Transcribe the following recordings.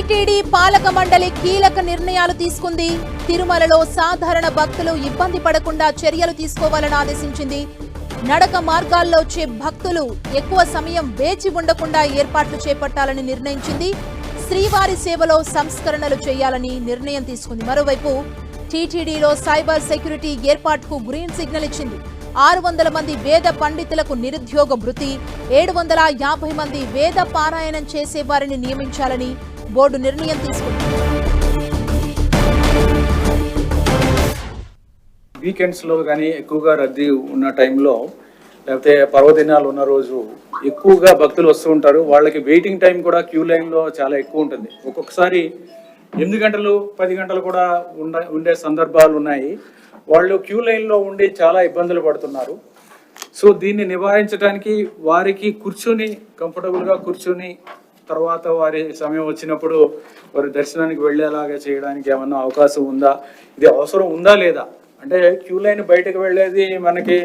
TTD పాలక మండలి కీలక నిర్ణయాలు తీసుకుంది. తిరుమలలో సాధారణ భక్తులు ఇబ్బంది పడకుండా చర్యలు తీసుకోవాలని ఆదేశించింది. నడక మార్గాల్లో వచ్చే భక్తులు ఎక్కువ సమయం వేచి ఉండకుండా ఏర్పాట్లు చేపట్టాలని నిర్ణయించింది. శ్రీవారి సేవలో సంస్కరణలు చేయాలని నిర్ణయం తీసుకుంది. మరోవైపు టీటీడీలో సైబర్ సెక్యూరిటీ ఏర్పాటుకు గ్రీన్ సిగ్నల్ ఇచ్చింది. ఆరు వందల మంది వేద పండితులకు నిరుద్యోగ భృతి ఏడు వందల యాభై మంది వేద పారాయణం చేసే వారిని నియమించాలని బోర్డు నిర్ణయం తీసుకుంది. వీకెండ్స్లో కానీ ఎక్కువగా రద్దీ ఉన్న టైంలో లేకపోతే పర్వదినాలు ఉన్న రోజు ఎక్కువగా భక్తులు వస్తూ ఉంటారు. వాళ్ళకి వెయిటింగ్ టైం కూడా క్యూ లైన్లో చాలా ఎక్కువ ఉంటుంది. ఒక్కొక్కసారి ఎనిమిది గంటలు పది గంటలు కూడా ఉండ ఉండే సందర్భాలు ఉన్నాయి. వాళ్ళు క్యూ లైన్లో ఉండి చాలా ఇబ్బందులు పడుతున్నారు. సో దీన్ని నివారించడానికి వారికి కూర్చొని కంఫర్టబుల్గా కూర్చొని తర్వాత వారి సమయం వచ్చినప్పుడు వారి దర్శనానికి వెళ్ళేలాగా చేయడానికి ఏమన్నా అవకాశం ఉందా? ఇది అవసరం ఉందా లేదా? అంటే క్యూ లైన్ బయటకు వెళ్ళేది మనకి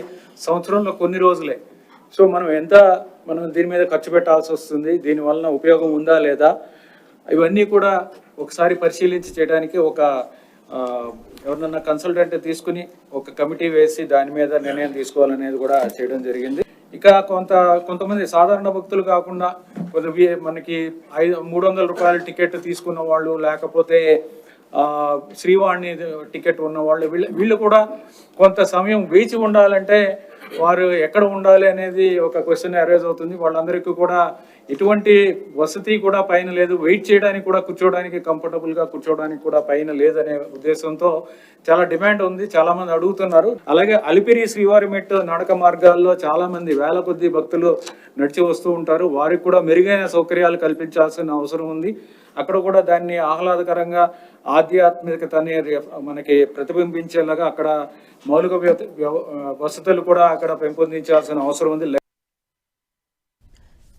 సంవత్సరంలో కొన్ని రోజులే. సో మనం ఎంత మనం దీని మీద ఖర్చు పెట్టాల్సి వస్తుంది? దీనివల్ల ఉపయోగం ఉందా లేదా? ఇవన్నీ కూడా ఒకసారి పరిశీలించి చేయడానికి ఒక ఎవరినన్నా కన్సల్టెంట్ తీసుకుని ఒక కమిటీ వేసి దాని మీద నిర్ణయం తీసుకోవాలనేది కూడా చేయడం జరిగింది. ఇక కొంత కొంతమంది సాధారణ భక్తులు కాకుండా కొద్దిగా మనకి ఐదు మూడు వందల రూపాయల టికెట్ తీసుకున్న వాళ్ళు లేకపోతే శ్రీవాణి టికెట్ ఉన్న వాళ్ళు వీళ్ళు వీళ్ళు కూడా కొంత సమయం వేచి ఉండాలంటే వారు ఎక్కడ ఉండాలి అనేది ఒక క్వశ్చన్ అరైజ్ అవుతుంది. వాళ్ళందరికీ కూడా ఎటువంటి వసతి కూడా పైన లేదు. వెయిట్ చేయడానికి కూడా కూర్చోవడానికి కంఫర్టబుల్గా కూర్చోవడానికి కూడా పైన లేదనే ఉద్దేశంతో చాలా డిమాండ్ ఉంది. చాలామంది అడుగుతున్నారు. అలాగే అలిపిరి శ్రీవారి మెట్ నడక మార్గాల్లో చాలామంది వేల కొద్ది భక్తులు నడిచి వస్తూ ఉంటారు. వారికి కూడా మెరుగైన సౌకర్యాలు కల్పించాల్సిన అవసరం ఉంది. అక్కడ కూడా దాన్ని ఆహ్లాదకరంగా ఆధ్యాత్మికతని మనకి ప్రతిబింబించేలాగా అక్కడ మౌలిక వసతులు కూడా అక్కడ పెంపొందించాల్సిన అవసరం ఉంది.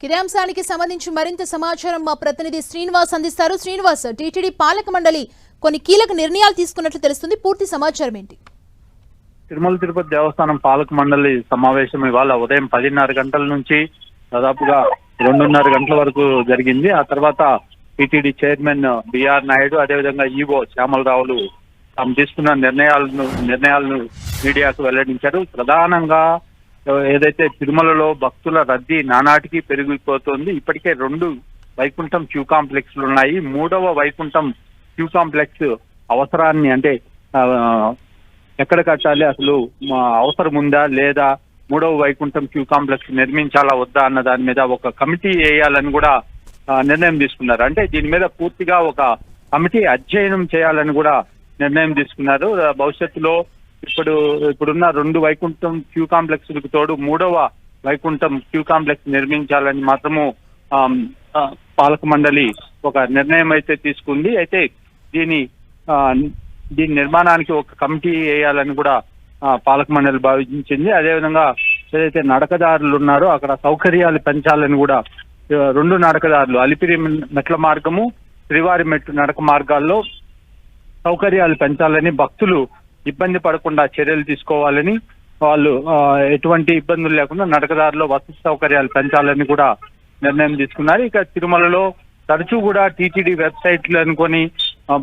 ఇదే అంశానికి సంబంధించి మరింత సమాచారం మా ప్రతినిధి శ్రీనివాస్ అందిస్తారు. శ్రీనివాస్ టీటీడీ పాలక మండలి కొన్ని కీలక నిర్ణయాలు తీసుకున్నట్లు తెలుస్తుంది. పూర్తి సమాచారం ఏంటి? తిరుమల తిరుపతి దేవస్థానం పాలక మండలి సమావేశం ఇవాళ ఉదయం పదిన్నర గంటల నుంచి దాదాపుగా రెండున్నర గంటల వరకు జరిగింది. ఆ తర్వాత టీటీడీ చైర్మన్ బిఆర్ నాయుడు అదేవిధంగా ఈవో శ్యామలరావులు తాము తీసుకున్న నిర్ణయాలను నిర్ణయాలను మీడియాకు వెల్లడించారు. ప్రధానంగా ఏదైతే తిరుమలలో భక్తుల రద్దీ నానాటికి పెరిగిపోతుంది ఇప్పటికే రెండు వైకుంఠం క్యూ కాంప్లెక్స్లు ఉన్నాయి. మూడవ వైకుంఠం క్యూ కాంప్లెక్స్ అవసరాన్ని అంటే ఎక్కడ కట్టాలి అసలు అవసరం ఉందా లేదా మూడవ వైకుంఠం క్యూ కాంప్లెక్స్ నిర్మించాలా వద్దా అన్న దాని మీద ఒక కమిటీ వేయాలని కూడా నిర్ణయం తీసుకున్నారు. అంటే దీని మీద పూర్తిగా ఒక కమిటీ అధ్యయనం చేయాలని కూడా నిర్ణయం తీసుకున్నారు. భవిష్యత్తులో ఇప్పుడు ఇప్పుడున్న రెండు వైకుంఠం క్యూ కాంప్లెక్స్ తోడు మూడవ వైకుంఠం క్యూ కాంప్లెక్స్ నిర్మించాలని మాత్రము ఆ, పాలక మండలి ఒక నిర్ణయం అయితే తీసుకుంది. అయితే దీని ఆ, దీని నిర్మాణానికి ఒక కమిటీ వేయాలని కూడా పాలక మండలి భావించింది. అదేవిధంగా ఏదైతే నడకదారులు ఉన్నారో అక్కడ సౌకర్యాలు పెంచాలని కూడా రెండు నడకదారులు అలిపిరి మెట్ల మార్గము శ్రీవారి మెట్టు నడక మార్గాల్లో సౌకర్యాలు పెంచాలని భక్తులు ఇబ్బంది పడకుండా చర్యలు తీసుకోవాలని వాళ్ళు ఎటువంటి ఇబ్బందులు లేకుండా నడకదారిలో వసతి సౌకర్యాలు పెంచాలని కూడా నిర్ణయం తీసుకున్నారు. ఇక తిరుమలలో తరచూ కూడా టీటీడీ వెబ్సైట్లు అనుకొని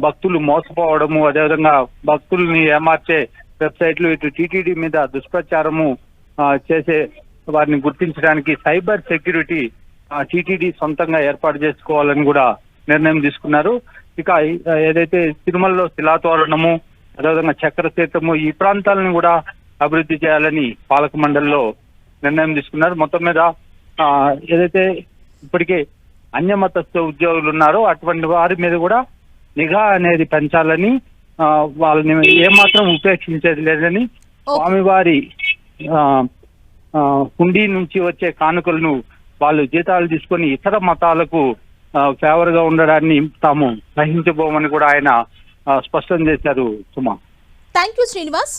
భక్తులు మోసపోవడము అదేవిధంగా భక్తుల్ని ఏమార్చే వెబ్సైట్లు ఇటు టీటీడీ మీద దుష్ప్రచారము చేసే వారిని గుర్తించడానికి సైబర్ సెక్యూరిటీ టీటీడీ సొంతంగా ఏర్పాటు చేసుకోవాలని కూడా నిర్ణయం తీసుకున్నారు. ఇక ఏదైతే తిరుమలలో శిలాతోరణము అదేవిధంగా చక్రతీర్థము ఈ ప్రాంతాలను కూడా అభివృద్ధి చేయాలని పాలక మండలిలో నిర్ణయం తీసుకున్నారు. మొత్తం మీద ఏదైతే ఇప్పటికే అన్యమతస్థ ఉద్యోగులు ఉన్నారో అటువంటి వారి మీద కూడా నిఘా అనేది పెంచాలని ఆ, వాళ్ళని ఏమాత్రం ఉపేక్షించేది లేదని స్వామివారి హుండీ నుంచి వచ్చే కానుకలను వాళ్ళు జీతాలు తీసుకొని ఇతర మతాలకు ఫేవర్గా ఉండడాన్ని తాము సహించబోమని కూడా ఆయన స్పష్టం చేశారు సుమా. Thank you Srinivas